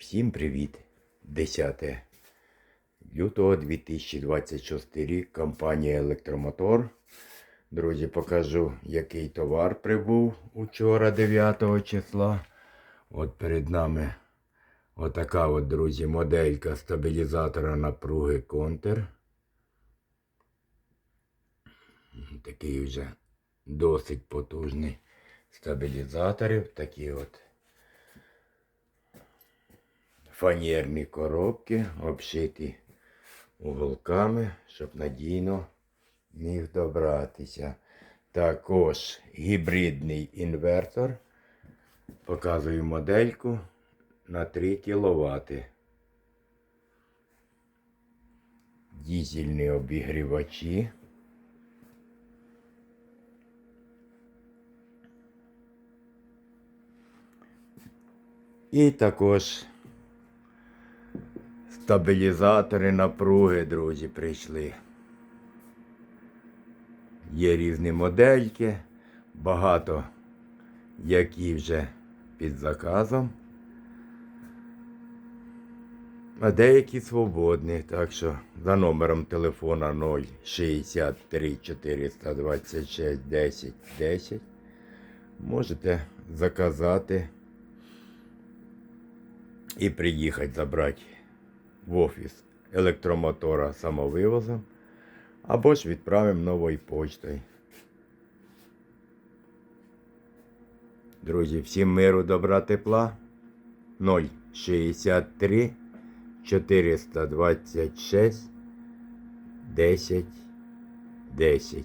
Всім привіт! 10 лютого 2026 рік. Компанія Електромотор. Друзі, покажу, який товар прибув учора 9 числа. От перед нами отака от, друзі, моделька стабілізатора напруги Контер. Такий вже досить потужний стабілізаторів. Такі от фанерні коробки, обшиті уголками, щоб надійно міг добратися. Також гібридний інвертор. Показую модельку на 3 кВт. Дізельні обігрівачі. І також стабілізатори напруги, друзі, прийшли. Є різні модельки, багато які вже під заказом. А деякі свободні, так що за номером телефона 063 426 10 10 можете заказати і приїхати забрати в офіс електромотора самовивозом або ж відправимо новою почтою. Друзі, всім миру, добра, тепла. 063 426 10 10